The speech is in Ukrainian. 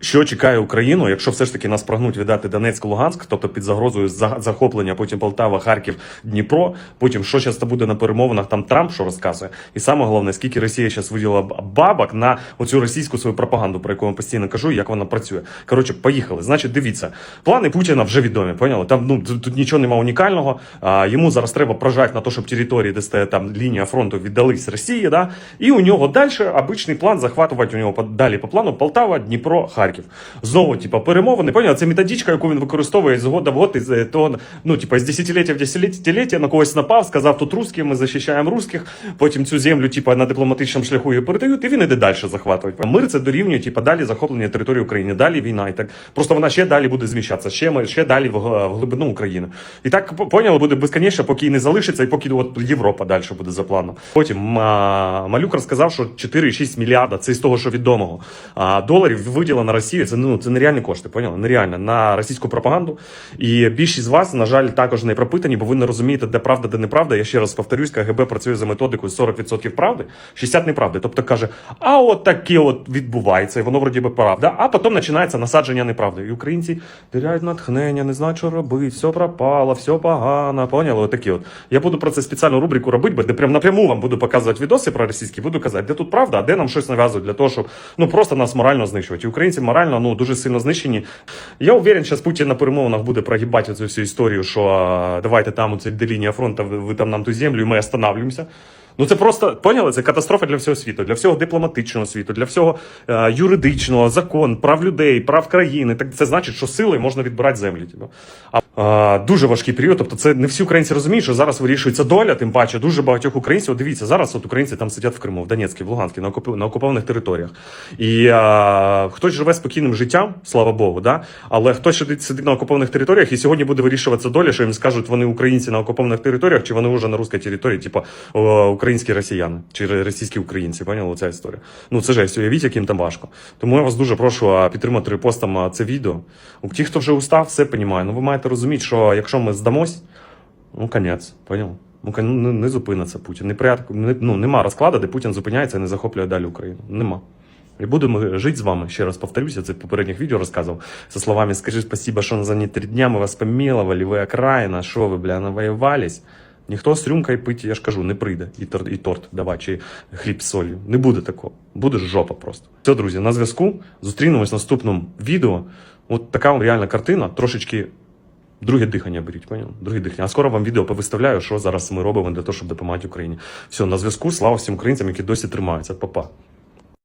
Що чекає Україну, якщо все ж таки нас прагнуть віддати Донецьк, Луганськ, тобто під загрозою захоплення, потім Полтава, Харків, Дніпро, потім що зараз буде на перемовинах, там Трамп що розказує, і саме головне, скільки Росія зараз виділа бабок на оцю російську свою пропаганду, про яку я постійно кажу, як вона працює. Коротше, поїхали. Значить, дивіться, плани Путіна вже відомі. Поняли? Там ну тут нічого немає унікального. А, йому зараз треба прожати на те, щоб території, де стоїть там лінія фронту, віддались Росії. Да? І у нього далі обичний план захватувати у нього далі по плану Полтава, Дніпро, Харків. Знову, типа, перемовини. Поняли? Це методичка, яку він використовує з года в год, із е, того, ну, типа, з десятиліття в десятиліття на когось напав, сказав, тут русські, ми захищаємо русських. Потім цю землю, типа, на дипломатичному шляху її передають, і він іде далі захватувати. Мир це дорівнює, типа, далі захоплення території України, далі війна. І так просто вона ще далі буде зміщатися, ще, ще далі в, глибину України. І так по- поняли, буде безконечно, поки і не залишиться, і поки от Європа далі буде за планом. Потім а, Малюк розказав, що 4,6 мільярда, це з того, що відомого а, доларів виділено Росію. Це ну це нереальні кошти, поняли? Нереально на російську пропаганду. І більшість з вас, на жаль, також не пропитані, бо ви не розумієте, де правда, де неправда. Я ще раз повторюсь, КГБ працює за методикою 40% правди, 60% неправди. Тобто каже, а от таке от відбувається, і воно вроді би правда. А потім починається насадження неправди. І українці теряють натхнення, не знають, що робити, все пропало, все погано. Поняли? Отакі от. Я буду про це спеціальну рубрику робити, де прям напряму вам буду показувати відоси про російські, буду казати, де тут правда, а де нам щось нав'язують для того, щоб ну просто нас морально знищувати. І українці морально ну дуже сильно знищені. Я уверен, що Путін на перемовинах буде прогибати цю всю історію, що давайте там оце де лінія фронту, ви, там нам ту землю, і ми останавливаємося. Ну це просто поняли? Це катастрофа для всього світу, для всього дипломатичного світу, для всього е, юридичного, закон, прав людей, прав країни. Так це значить, що сили можна відбирати землі. Типу. А, дуже важкий період. Тобто, це не всі українці розуміють, що зараз вирішується доля. Тим паче, дуже багатьох українців. От Дивіться, зараз от українці там сидять в Криму, в Донецькій, в Луганській, на, окупи- на окупованих територіях. І а, хтось живе спокійним життям, слава Богу, да? але хтось сидить, на окупованих територіях, і сьогодні буде вирішуватися доля, що їм скажуть, вони українці на окупованих територіях, чи вони вже на русській території, типу українські росіяни, чи російські українці. Поняли ця історія? Ну це жесть, уявіть, яким там важко. Тому я вас дуже прошу підтримати репостом це відео. Ті, хто вже устав, все понімає. Ну ви маєте розуміти, що якщо ми здамось, ну конець, поняв? Ну, ну, не зупиниться Путін. Не, не, ну, нема розкладу, де Путін зупиняється і не захоплює далі Україну. Нема. І будемо жити з вами. Ще раз повторюся, це в попередніх відео розказував. Со словами «Скажи спасибо, що за не три дня ми вас помилували, ви окраїна, що ви, бля, навоювались?» Ніхто з рюмкою пити, я ж кажу, не прийде. І торт, і торт давай, чи хліб з солью. Не буде такого. Буде жопа просто. Все, друзі, на зв'язку. Зустрінемось в наступному відео. От така реальна картина, трошечки Друге дихання беріть, поняв? Друге дихання. А скоро вам відео повиставляю, що зараз ми робимо для того, щоб допомагати Україні. Все, на зв'язку. Слава всім українцям, які досі тримаються. Па-па.